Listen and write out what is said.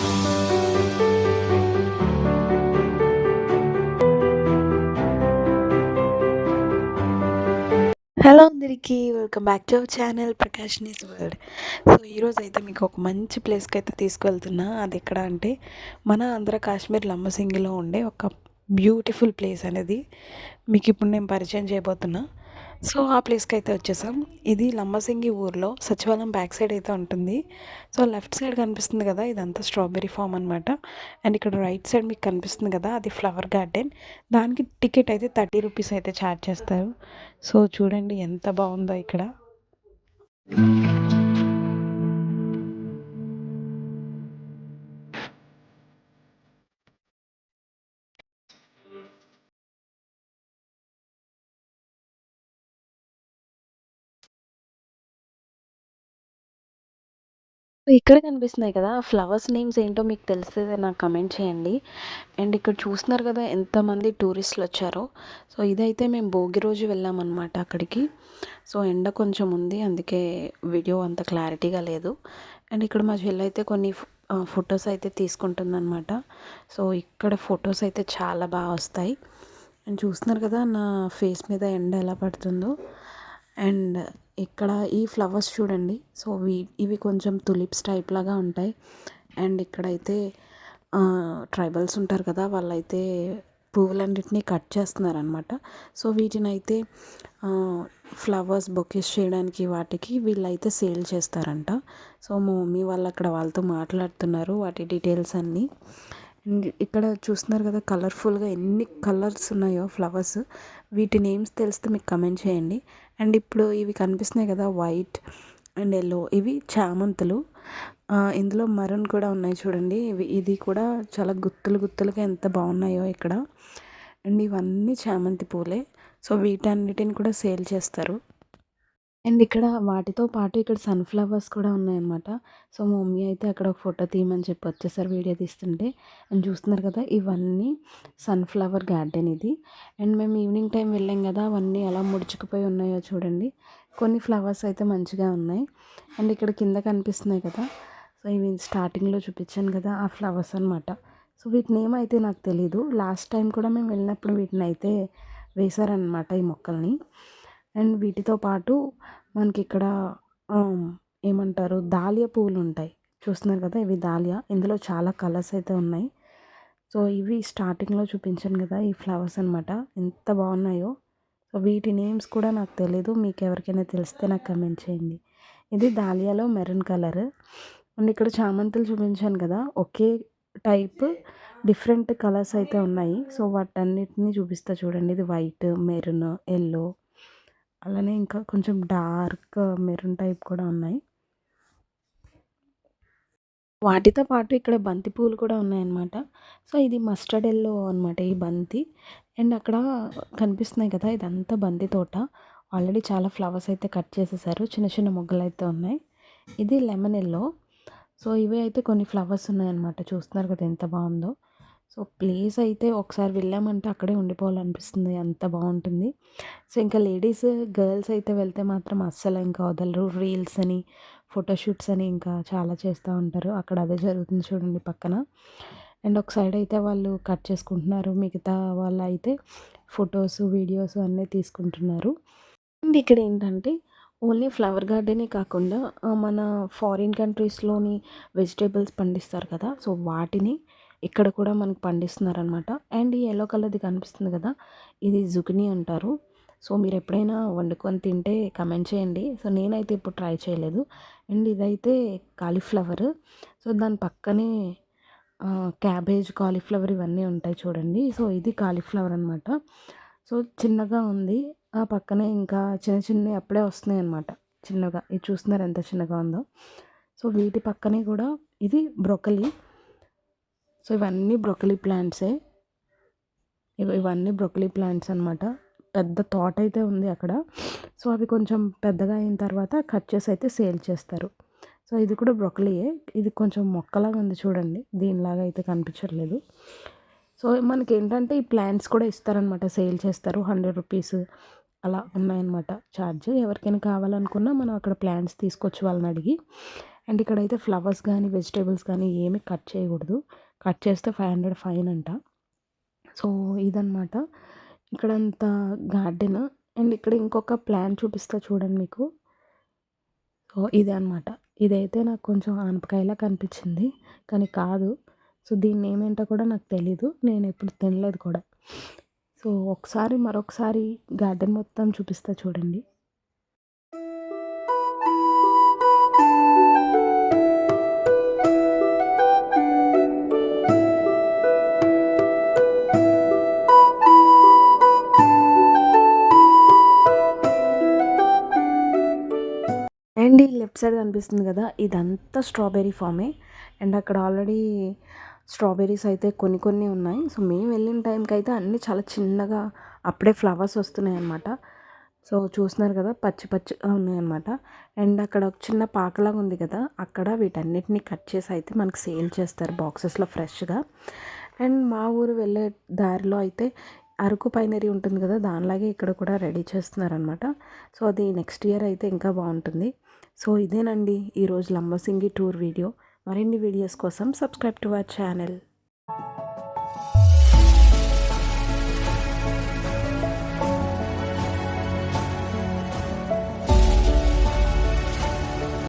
Hello అందరికీ welcome back to our channel Prakash knees world so ఈరోజు అయితే మీకు ఒక మంచి ప్లేస్కి అయితే తీసుకువెళ్తున్నా అది ఎక్కడ అంటే మన ఆంధ్ర కాశ్మీర్ లంబసింగిలో ఉండే ఒక బ్యూటిఫుల్ ప్లేస్ అనేది మీకు ఇప్పుడు నేను పరిచయం చేయబోతున్నా. సో ఆ ప్లేస్కి అయితే వచ్చేసాం. ఇది లంబసింగి ఊర్లో సచివాలయం బ్యాక్ సైడ్ అయితే ఉంటుంది. సో లెఫ్ట్ సైడ్ కనిపిస్తుంది కదా ఇదంతా స్ట్రాబెరీ ఫామ్ అనమాట అండ్ ఇక్కడ రైట్ సైడ్ మీకు కనిపిస్తుంది కదా అది ఫ్లవర్ గార్డెన్. దానికి టికెట్ అయితే థర్టీ రూపీస్ అయితే ఛార్జ్ చేస్తారు. సో చూడండి ఎంత బాగుందో ఇక్కడ. ఇక్కడ కనిపిస్తున్నాయి కదా ఫ్లవర్స్ నేమ్స్ ఏంటో మీకు తెలిస్తే నాకు కమెంట్ చేయండి. అండ్ ఇక్కడ చూస్తున్నారు కదా ఎంతమంది టూరిస్టులు వచ్చారో. సో ఇదైతే మేము భోగి రోజు వెళ్ళామన్నమాట అక్కడికి. సో ఎండ కొంచెం ఉంది అందుకే వీడియో అంత క్లారిటీగా లేదు. అండ్ ఇక్కడ మా చెల్లి అయితే కొన్ని ఫొటోస్ అయితే తీసుకుంటుందన్నమాట. సో ఇక్కడ ఫొటోస్ అయితే చాలా బాగా వస్తాయి. అండ్ చూస్తున్నారు కదా నా ఫేస్ మీద ఎండ ఎలా పడుతుందో. అండ్ ఇక్కడ ఈ ఫ్లవర్స్ చూడండి. సో వీ ఇవి కొంచెం తులిప్స్ టైప్ లాగా ఉంటాయి. అండ్ ఇక్కడైతే ట్రైబల్స్ ఉంటారు కదా వాళ్ళైతే పువ్వులన్నిటిని కట్ చేస్తున్నారనమాట సో వీటిని అయితే ఫ్లవర్స్ బొకేస్ చేయడానికి వాటికి వీళ్ళైతే సేల్ చేస్తారంట. సో మా మమ్మీ వాళ్ళు అక్కడ వాళ్ళతో మాట్లాడుతున్నారు వాటి డీటెయిల్స్ అన్నీ. ఇక్కడ చూస్తున్నారు కదా కలర్ఫుల్గా ఎన్ని కలర్స్ ఉన్నాయో ఫ్లవర్స్. వీటి నేమ్స్ తెలిస్తే మీకు కమెంట్ చేయండి. అండ్ ఇప్పుడు ఇవి కనిపిస్తున్నాయి కదా వైట్ అండ్ ఎల్లో. ఇవి చామంతులు. ఇందులో మరూన్ కూడా ఉన్నాయి చూడండి. ఇవి ఇది కూడా చాలా గుత్తులు గుత్తులుగా ఎంత బాగున్నాయో ఇక్కడ. అండ్ ఇవన్నీ చామంతి పూలే. సో వీటన్నిటిని కూడా సేల్ చేస్తారు. అండ్ ఇక్కడ వాటితో పాటు ఇక్కడ సన్‌ఫ్లవర్స్ కూడా ఉన్నాయన్నమాట. సో, మా మమ్మీ అయితే అక్కడ ఒక ఫోటో తీయమని చెప్పి వచ్చేసారు వీడియో తీస్తుంటే. అండ్ చూస్తున్నారు కదా! ఇవన్నీ సన్‌ఫ్లవర్ గార్డెన్ ఇది. అండ్ మేము ఈవినింగ్ టైం వెళ్ళాం కదా! అవన్నీ ఎలా ముడుచుకుపోయి ఉన్నాయో చూడండి. కొన్ని ఫ్లవర్స్ అయితే మంచిగా ఉన్నాయి. అండ్ ఇక్కడ కింద కనిపిస్తున్నాయి కదా! సో, ఇవి స్టార్టింగ్‌లో చూపించాను కదా! ఆ ఫ్లవర్స్ అనమాట. సో, వీటి నేమ్ అయితే నాకు తెలీదు. లాస్ట్ టైం కూడా మేము వెళ్ళినప్పుడు వీటిని అయితే వేశారనమాట ఈ మొక్కల్ని. అండ్ వీటితో పాటు మనకి ఇక్కడ ఏమంటారు దాలియా పువ్వులు ఉంటాయి చూస్తున్నారు కదా ఇవి దాలియా. ఇందులో చాలా కలర్స్ అయితే ఉన్నాయి. సో ఇవి స్టార్టింగ్లో చూపించాను కదా ఈ ఫ్లవర్స్ అనమాట ఎంత బాగున్నాయో. సో వీటి నేమ్స్ కూడా నాకు తెలీదు. మీకు ఎవరికైనా తెలిస్తే నాకు కమెంట్ చేయండి. ఇది దాలియాలో మెరూన్ కలర్. అండ్ ఇక్కడ చామంతులు చూపించాను కదా ఒకే టైప్ డిఫరెంట్ కలర్స్ అయితే ఉన్నాయి. సో వాటన్నిటిని చూపిస్తా చూడండి. ఇది వైట్ మెరూన్ ఎల్లో. అలానే ఇంకా కొంచెం డార్క్ మెరూన్ టైప్ కూడా ఉన్నాయి. వాటితో పాటు ఇక్కడ బంతి పూలు కూడా ఉన్నాయన్నమాట. సో ఇది మస్టర్డ్ ఎల్లో అనమాట ఈ బంతి. అండ్ అక్కడ కనిపిస్తున్నాయి కదా ఇదంతా బంతి తోట. ఆల్రెడీ చాలా ఫ్లవర్స్ అయితే కట్ చేసేసారు చిన్న చిన్న మొగ్గలు అయితే ఉన్నాయి. ఇది లెమన్ ఎల్లో. సో ఇవి అయితే కొన్ని ఫ్లవర్స్ ఉన్నాయన్నమాట. చూస్తున్నారు కదా ఎంత బాగుందో. సో ప్లేస్ అయితే ఒకసారి వెళ్ళామంటే అక్కడే ఉండిపోవాలనిపిస్తుంది. అంత బాగుంటుంది. సో ఇంకా లేడీస్ గర్ల్స్ అయితే వెళ్తే మాత్రం అస్సలు ఇంకా వదలరు. రీల్స్ అని ఫోటోషూట్స్ అని ఇంకా చాలా చేస్తూ ఉంటారు. అక్కడ అదే జరుగుతుంది చూడండి పక్కన. అండ్ ఒక సైడ్ అయితే వాళ్ళు కట్ చేసుకుంటున్నారు. మిగతా వాళ్ళు అయితే ఫొటోస్ వీడియోస్ అన్నీ తీసుకుంటున్నారు. అండ్ ఇక్కడ ఏంటంటే ఓన్లీ ఫ్లవర్ గార్డెనే కాకుండా మన ఫారిన్ కంట్రీస్లోని వెజిటేబుల్స్ పండిస్తారు కదా. సో వాటిని ఇక్కడ కూడా మనకు పండిస్తున్నారనమాట. అండ్ ఈ ఎల్లో కలర్ది కనిపిస్తుంది కదా ఇది జుకినీ అంటారు. సో మీరు ఎప్పుడైనా వండుకొని తింటే కమెంట్ చేయండి. సో నేనైతే ఇప్పుడు ట్రై చేయలేదు. అండ్ ఇదైతే కాలీఫ్లవర్ సో దాని పక్కనే క్యాబేజ్ కాలీఫ్లవర్ ఇవన్నీ ఉంటాయి చూడండి. సో ఇది కాలీఫ్లవర్ అనమాట. సో చిన్నగా ఉంది. ఆ పక్కనే ఇంకా చిన్న చిన్నవి అప్పుడే వస్తున్నాయి అనమాట. చిన్నగా. ఇది చూస్తున్నారు ఎంత చిన్నగా ఉందో. సో వీటి పక్కనే కూడా ఇది బ్రొకలీ సో ఇవన్నీ బ్రొకలీ ప్లాంట్సే. ఇవన్నీ బ్రొకలీ ప్లాంట్స్ అనమాట పెద్ద తోట అయితే ఉంది అక్కడ. సో అవి కొంచెం పెద్దగా అయిన తర్వాత కట్ చేసి అయితే సేల్ చేస్తారు. సో ఇది కూడా బ్రొకలీయే. ఇది కొంచెం మొక్కలాగా ఉంది చూడండి. దీనిలాగా అయితే కనిపించట్లేదు. సో మనకి ఏంటంటే ఈ ప్లాంట్స్ కూడా ఇస్తారనమాట సేల్ చేస్తారు. హండ్రెడ్ రూపీస్ అలా ఉన్నాయన్నమాట ఛార్జ్. ఎవరికైనా కావాలనుకున్నా మనం అక్కడ ప్లాంట్స్ తీసుకొచ్చి వాళ్ళని అడిగి అండ్ ఇక్కడైతే ఫ్లవర్స్ కానీ వెజిటేబుల్స్ కానీ ఏమీ కట్ చేయకూడదు. కట్ చేస్తే ఫైవ్ హండ్రెడ్ ఫైన్ అంట. సో ఇదనమాట ఇక్కడంతా గార్డెన్. అండ్ ఇక్కడ ఇంకొక ప్లాన్ చూపిస్తా చూడండి మీకు. సో ఇదే అనమాట ఇదైతే నాకు కొంచెం ఆనపకాయలా కనిపించింది. కానీ కాదు. సో దీన్ని ఏమేంటో కూడా నాకు తెలీదు. నేను ఎప్పుడు తినలేదు కూడా. సో ఒకసారి మరొకసారి గార్డెన్ మొత్తం చూపిస్తా చూడండి. అండ్ ఈ లెఫ్ట్ సైడ్ కనిపిస్తుంది కదా ఇదంతా స్ట్రాబెర్రీ ఫామే అండ్ అక్కడ ఆల్రెడీ స్ట్రాబెర్రీస్ అయితే కొన్ని కొన్ని ఉన్నాయి. సో మేము వెళ్ళిన టైంకి అయితే అన్నీ చాలా చిన్నగా అప్పుడే ఫ్లవర్స్ వస్తున్నాయి అన్నమాట. సో చూస్తున్నారు కదా పచ్చి పచ్చిగా ఉన్నాయన్నమాట అండ్ అక్కడ ఒక చిన్న పాకలాగా ఉంది కదా అక్కడ వీటన్నిటిని కట్ చేసి అయితే మనకి సేల్ చేస్తారు బాక్సెస్లో ఫ్రెష్గా అండ్ మా ఊరు వెళ్ళే దారిలో అయితే అరకు పైనరీ ఉంటుంది కదా దానిలాగే ఇక్కడ కూడా రెడీ చేస్తున్నారనమాట సో అది నెక్స్ట్ ఇయర్ అయితే ఇంకా బాగుంటుంది. సో ఇదేనండి ఈరోజు లంబసింగి టూర్ వీడియో. మరిన్ని వీడియోస్ కోసం సబ్స్క్రైబ్ టు అవర్ ఛానల్.